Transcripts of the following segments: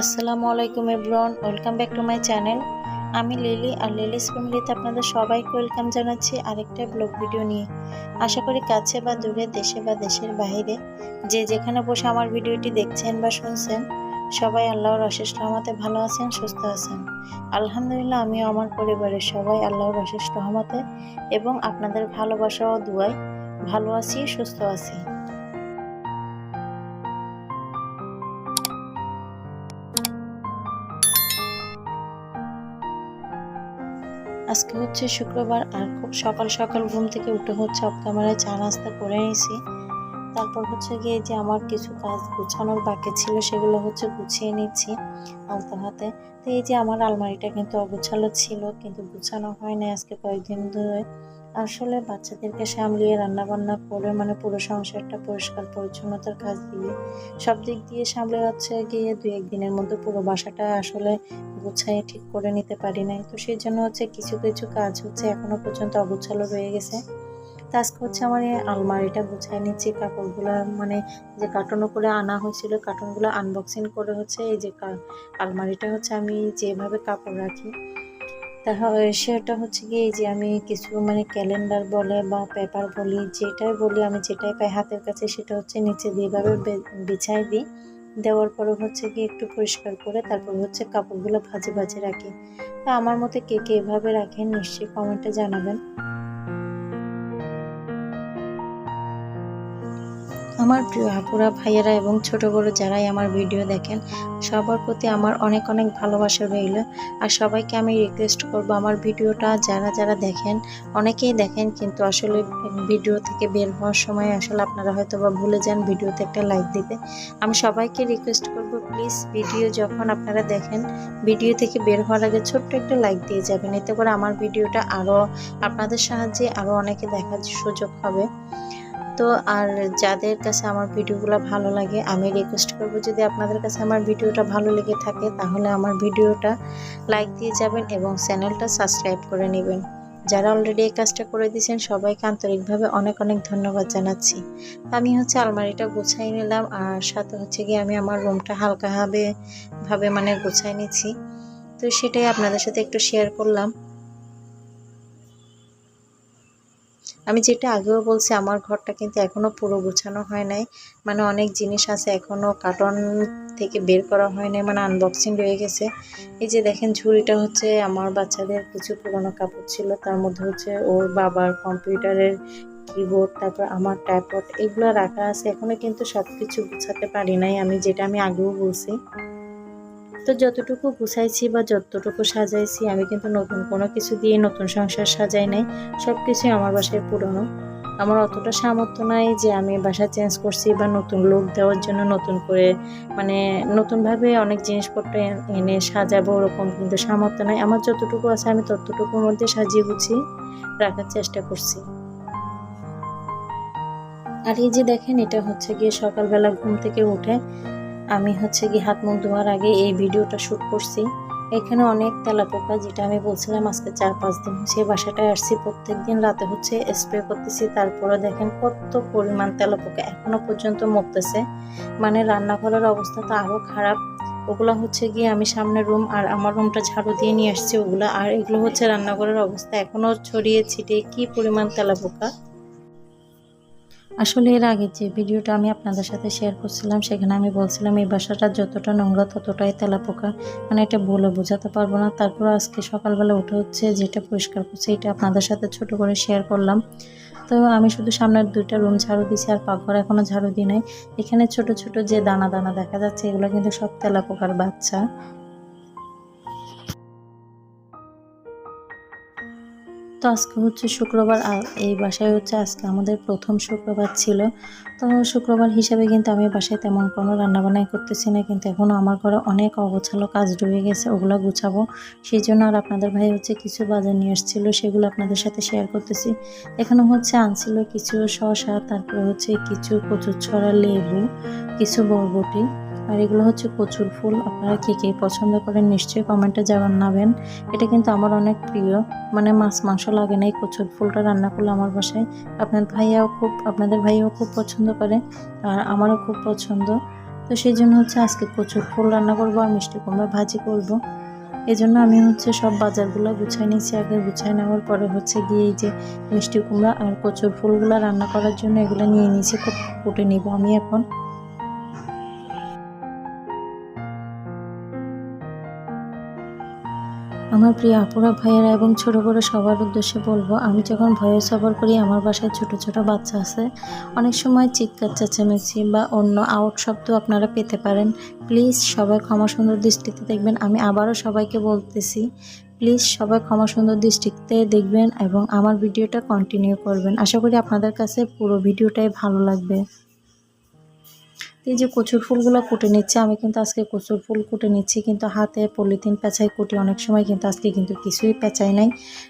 আসসালামু আলাইকুম everyone, welcome back to my channel. আমি লিলি আর লিলিস ফ্যামিলিতে আপনাদের সবাইকে ওয়েলকাম জানাচ্ছি আরেকটা ব্লগ ভিডিও নিয়ে। আশা করি কাছে বা দূরে, দেশে বা দেশের বাইরে, যে যেখানে বসে আমার ভিডিওটি দেখছেন বা শুনছেন, সবাই আল্লাহর অশেষ রহমতে ভালো আছেন, সুস্থ আছেন। আলহামদুলিল্লাহ, আমিও আমার পরিবারের সবাই আল্লাহর অশেষ রহমতে এবং আপনাদের ভালোবাসা ও দুয়ায় ভালো আছি, সুস্থ আছি। আজকে হচ্ছে শুক্রবার আর খুব সকাল সকাল ঘুম থেকে উঠে হচ্ছে অফ ক্যামেরায় চা নাস্তা করে নিয়েছি তারপর হচ্ছে গিয়ে যে আমার কিছু কাজ গুছানোর বাকি ছিল সেগুলো হচ্ছে গুছিয়ে নিচ্ছি আলতো হাতে। তো এই যে আমার আলমারিটা কিন্তু অগুছালো ছিল, কিন্তু গুছানো হয় না আজকে কয়েকদিন ধরে। আসলে বাচ্চাদেরকে সামলিয়ে রান্না বান্না করে মানে পুরো সংসারটা পরিষ্কার, পরিচ্ছন্নতার কাজ দিয়ে সব দিক দিয়ে সামলে হচ্ছে গিয়ে দুই একদিনের মধ্যে পুরো বাসাটা আসলে গুছাই ঠিক করে নিতে পারি নাই। তো সেই জন্য হচ্ছে কিছু কিছু কাজ হচ্ছে এখনও পর্যন্ত অগুছালো রয়ে গেছে। আজকে হচ্ছে আমার এই আলমারিটা গুছাই নিচ্ছি, কাপড়গুলো মানে যে কার্টনও করে আনা হয়েছিল কার্টনগুলো আনবক্সিং করে হচ্ছে এই যে আলমারিটা হচ্ছে আমি যেভাবে কাপড় রাখি তাহলে সেটা হচ্ছে কি যে আমি কিছু মানে ক্যালেন্ডার বলে বা পেপার বলি, যেটাই বলি আমি যেটাই পাই হাতের কাছে সেটা হচ্ছে নিচে দিয়ে এভাবে বিছাই দিই। দেওয়ার পরে হচ্ছে কি একটু পরিষ্কার করে তারপর হচ্ছে কাপড়গুলো ভাজে ভাজে রাখি। তা আমার মতে কে কে এভাবে রাখেন নিশ্চয়ই কমেন্টে জানাবেন। আমার প্রিয় আপুরা, ভাইয়েরা এবং ছোট বড় যারাই আমার ভিডিও দেখেন, সবার প্রতি আমার অনেক অনেক ভালোবাসা রইল। আর সবাইকে আমি রিকোয়েস্ট করব আমার ভিডিওটা যারা যারা দেখেন, অনেকেই দেখেন কিন্তু আসলে ভিডিও থেকে বের হওয়ার সময় আসলে আপনারা হয়তো বা ভুলে যান ভিডিওতে একটা লাইক দিতে। আমি সবাইকে রিকোয়েস্ট করব প্লিজ ভিডিও যখন আপনারা দেখেন ভিডিও থেকে বের হওয়ার আগে ছোট্ট একটা লাইক দিয়ে যাবেন। এতে করে আমার ভিডিওটা আরও আপনাদের সাহায্যে আরও অনেকে দেখার সুযোগ হবে। তো আর যাদের কাছে আমার ভিডিওগুলো ভালো লাগে, আমি রিকোয়েস্ট করব যদি আপনাদের কাছে আমার ভিডিওটা ভালো লেগে থাকে, তাহলে আমার ভিডিওটা লাইক দিয়ে যাবেন এবং চ্যানেলটা সাবস্ক্রাইব করে নেবেন। যারা অলরেডি এই কাজটা করে দিয়েছেন, সবাইকে আন্তরিকভাবে অনেক অনেক ধন্যবাদ জানাচ্ছি। আমি হচ্ছে আলমারিটা গুছাই নিলাম, আর সাথে হচ্ছে গিয়ে আমি আমার রুমটা হালকাভাবে, ভাবে মানে গুছাই নিচ্ছি। তো সেটাই আপনাদের সাথে একটু শেয়ার করলাম। আমি যেটা আগেও বলছি, আমার ঘরটা কিন্তু এখনও পুরো গোছানো হয় নাই। মানে অনেক জিনিস আছে এখনও কার্টন থেকে বের করা হয় নাই মানে আনবক্সিং রয়ে গেছে। এই যে দেখেন, ঝুড়িটা হচ্ছে আমার বাচ্চাদের কিছু পুরোনো কাপড় ছিল, তার মধ্যে হচ্ছে ওর বাবার কম্পিউটারের কিবোর্ড তারপর আমার ট্যাপট এগুলো রাখা আছে। এখনও কিন্তু সব কিছু গুছাতে পারি নাই, আমি যেটা আমি আগেও বলছি। তো যতটুকু গুছাইছি বা যতটুকু সাজাইছি, আমি কিন্তু নতুন কোনো কিছু দিয়ে নতুন সংসার সাজাই নাই। সব কিছুই আমার বাসায় পুরনো। আমার অতটা সামর্থ্য নাই যে আমি বাসা চেঞ্জ করছি বা নতুন লোক দেওয়ার জন্য নতুন করে মানে নতুনভাবে অনেক জিনিসপত্র এনে সাজাবো ওরকম কিন্তু সামর্থ্য নাই। আমার যতটুকু আছে আমি ততটুকুর মধ্যে সাজিয়ে গুছিয়ে রাখার চেষ্টা করছি। আর এই যে দেখেন, এটা হচ্ছে গিয়ে সকালবেলা ঘুম থেকে উঠে আমি হচ্ছে গিয়ে হাত মুখ ধোয়ার আগে এই ভিডিওটা শ্যুট করছি। এখানে অনেক তেলাপোকা, যেটা আমি বলছিলাম আজকে চার পাঁচ দিন এই বাসাটায় আসছি। প্রত্যেক দিন রাতে হচ্ছে স্প্রে করতেছি, তারপরে দেখেন কত পরিমাণ তেলাপোকা এখনও পর্যন্ত মরতেছে। মানে রান্নাঘরের অবস্থা তো আরও খারাপ। ওগুলো হচ্ছে গিয়ে আমি সামনে রুম আর আমার রুমটা ঝাড়ু দিয়ে নিয়ে আসছি ওগুলো। আর এগুলো হচ্ছে রান্নাঘরের অবস্থা। এখনও ছড়িয়ে ছিটিয়ে কি পরিমাণ তেলাপোকা? আসলে এর আগে যে ভিডিওটা আমি আপনাদের সাথে শেয়ার করছিলাম, সেখানে আমি বলছিলাম এই বাসাটা যতটা নোংরা ততটাই তেলাপোকা। মানে এটা বলে বোঝাতে পারব না। তারপর আজকে সকালবেলা উঠে হচ্ছে যেটা পরিষ্কার করছে, এটা আপনাদের সাথে ছোট করে শেয়ার করলাম। তো আমি শুধু সামনের দুইটা রুম ঝাড়ু দিছি আর পাকঘর এখনও ঝাড়ু দিই নাই। এখানে ছোট ছোট যে দানা দানা দেখা যাচ্ছে, এগুলো কিন্তু সব তেলাপোকার বাচ্চা। তো আজকে হচ্ছে শুক্রবার, আর এই বাসায় হচ্ছে আজকে আমাদের প্রথম শুক্রবার ছিল। তো শুক্রবার হিসাবে কিন্তু আমি বাসায় তেমন কোনো রান্নাবান্নাই করতেছি না, কিন্তু এখনও আমার ঘরে অনেক অগোছালো কাজ রয়ে গেছে, ওগুলো গুছাবো। সেই জন্য আর আপনাদের ভাই হচ্ছে কিছু বাজার নিয়ে আসছিল, সেগুলো আপনাদের সাথে শেয়ার করতেছি। এখানে হচ্ছে আনছিল কিছু শসা, তারপরে হচ্ছে কিছু কচুর ছড়া, লেবু, কিছু বরবটি। আর এগুলো হচ্ছে কচুর ফুল। আপনারা কে কে পছন্দ করেন নিশ্চয়ই কমেন্টে জানাবেন। এটা কিন্তু আমার অনেক প্রিয়। মানে মাছ, মাংস লাগে না এই কচুর ফুলটা রান্না করলে আমার বাসায়। আপনার ভাইয়াও খুব, আপনাদের ভাইয়াও খুব পছন্দ করে আর আমারও খুব পছন্দ। তো সেই জন্য হচ্ছে আজকে কচুর ফুল রান্না করব আর মিষ্টি কুমড়া ভাজি করব। এই জন্য আমি হচ্ছে সব বাজারগুলো গুছাই নিয়েছি। আগে গুছাই নেওয়ার পরে হচ্ছে গিয়ে যে মিষ্টি কুমড়া আর কচুর ফুলগুলো রান্না করার জন্য এগুলো নিয়ে নিয়েছি। কুটে নিব আমি এখন। আমার প্রিয় আপুরা, ভাইয়েরা এবং ছোট বড় সবার উদ্দেশ্যে বলব, আমি যখন ভয়ে সফর করি, আমার বাসায় ছোট ছোট বাচ্চা আছে। অনেক সময় চিৎকার, চেঁচামেচি বা অন্য আউট শব্দ আপনারা পেতে পারেন। প্লিজ সবাই ক্ষমা সুন্দর দৃষ্টিতে দেখবেন। আমি আবারও সবাইকে বলতেছি, প্লিজ সবাই ক্ষমা সুন্দর দৃষ্টিতে দেখবেন এবং আমার ভিডিওটা কন্টিনিউ করবেন। আশা করি আপনাদের কাছে পুরো ভিডিওটাই ভালো লাগবে। এই যে কচুর ফুলগুলো কুটে নিচ্ছে, আমি কিন্তু আজকে কচুর ফুল কুটে নিচ্ছি, কিন্তু হাতে পলিথিন পেঁচাই কুটি অনেক সময়, কিন্তু আজকে কিন্তু কিছুই পেঁচাই নাই।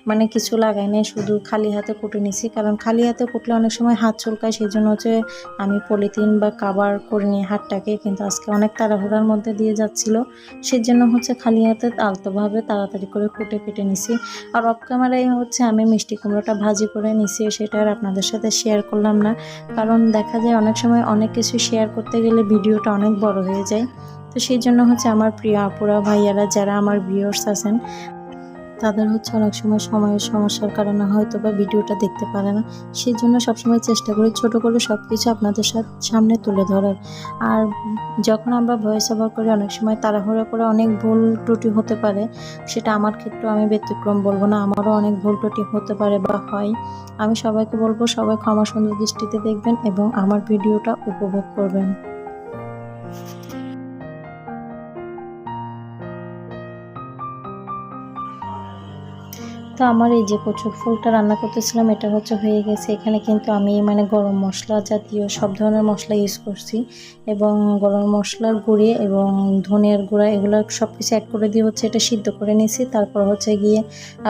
মানে কিছু লাগাই নাই, শুধু খালি হাতে কুটে নিচ্ছি, কারণ খালি হাতে কুটলে অনেক সময় হাত চুলকায় সেই জন্য হচ্ছে আমি পলিথিন বা কাবার করে নিই হাতটাকে কিন্তু আজকে অনেক তাড়াহুড়ার মধ্যে দিয়ে যাচ্ছিল। সেই জন্য হচ্ছে খালি হাতে আলতোভাবে তাড়াতাড়ি করে কুটে কেটে নিছি আর অফ ক্যামেরায় হচ্ছে আমি মিষ্টি কুমড়োটা ভাজি করে নিছি সেটা আর আপনাদের সাথে শেয়ার করলাম না। কারণ দেখা যায় অনেক সময় অনেক কিছু শেয়ার করতে গেলে ভিডিওটা অনেক বড় হয়ে যায়। তো সেই জন্য হচ্ছে আমার প্রিয় আপুরা, ভাইয়ারা যারা আমার ভিউয়ার্স আছেন, তাদের হচ্ছে অনেক সময় সময়ের সমস্যার কারণে হয়তো বা ভিডিওটা দেখতে পারে না। সেই জন্য সবসময় চেষ্টা করি ছোট করে সব কিছু আপনাদের সাথে সামনে তুলে ধরার। আর যখন আমরা ভয়েস ওভার করি, অনেক সময় তাড়াহুড়া করে অনেক ভুল ত্রুটি হতে পারে। সেটা আমার ক্ষেত্রেও আমি ব্যতিক্রম বলব না, আমারও অনেক ভুল ত্রুটি হতে পারে বা হয়। আমি সবাইকে বলব, সবাই ক্ষমা সুন্দর দৃষ্টিতে দেখবেন এবং আমার ভিডিওটা উপভোগ করবেন। তো আমার এই যে কচুর ফুলটা রান্না করতেছিলাম, এটা হচ্ছে হয়ে গেছে। এখানে কিন্তু আমি মানে গরম মশলা জাতীয় সব ধরনের মশলা ইউজ করছি এবং গরম মশলার গুঁড়ি এবং ধনিয়ার গুঁড়া, এগুলো সব কিছু অ্যাড করে দিয়ে হচ্ছে এটা সিদ্ধ করে নিয়েছি তারপর হচ্ছে গিয়ে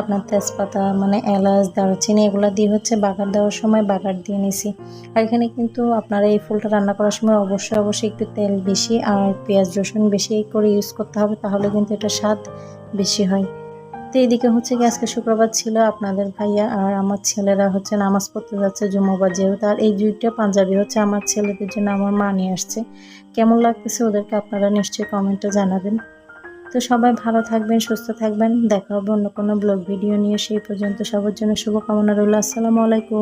আপনার তেজপাতা মানে এলাচ, দারুচিনি, এগুলো দিয়ে হচ্ছে বাগার দেওয়ার সময় বাগার দিয়ে নিছি। আর এখানে কিন্তু আপনারা এই ফুলটা রান্না করার সময় অবশ্যই অবশ্যই একটু তেল বেশি আর পেঁয়াজ রসুন বেশি করে ইউজ করতে হবে, তাহলে কিন্তু এটা স্বাদ বেশি হয়। তো এইদিকে হচ্ছে কি আজকে শুক্রবার ছিল আপনাদের ভাইয়া আর আমার ছেলেরা হচ্ছে নামাজ পড়তে যাচ্ছে জুম্মবার যেহেতু আর এই দুইটা পাঞ্জাবি হচ্ছে আমার ছেলেদের জন্য আমার মা নিয়ে আসছে। কেমন লাগতেছে ওদেরকে আপনারা নিশ্চয়ই কমেন্টে জানাবেন। তো সবাই ভালো থাকবেন, সুস্থ থাকবেন। দেখা হবে অন্য কোনো ব্লগ ভিডিও নিয়ে। সেই পর্যন্ত সবার জন্য শুভকামনা রইল। আসসালামু আলাইকুম।